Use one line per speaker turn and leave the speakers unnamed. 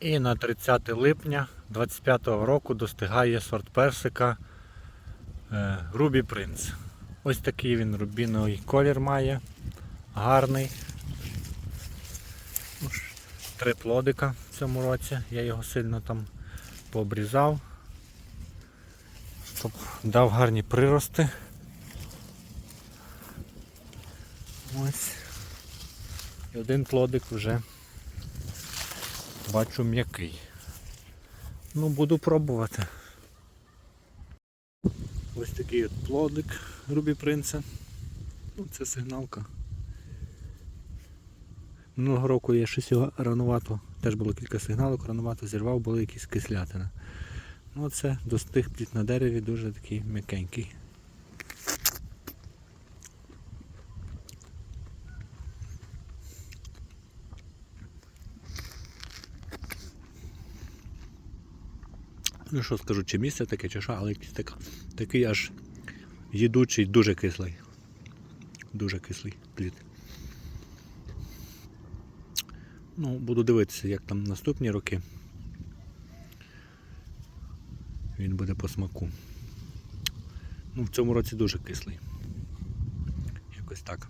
І на 30 липня 25 року достигає сорт персика е, Рубі Принц. Ось такий він рубіновий колір має. Гарний. Ну Три плодика в цьому році. Я його сильно там пообрізав, щоб дав гарні прирости. Ось. І один плодик вже бачу м'який. Ну, буду пробувати. Ось такий от плодик Рубі Принца. Ну, це сигналка. Минулого року я щось його ранувато, теж було кілька сигналок, ранувато зірвав, були якісь кислятина. Ну це достиг плід на дереві, дуже такий м'якенький. Ну що скажу, чи місце таке, чи що, але так, такий аж їдучий, дуже кислий. Дуже кислий плід. Ну, буду дивитися, як там наступні роки. Він буде по смаку. Ну, в цьому році дуже кислий. Якось так.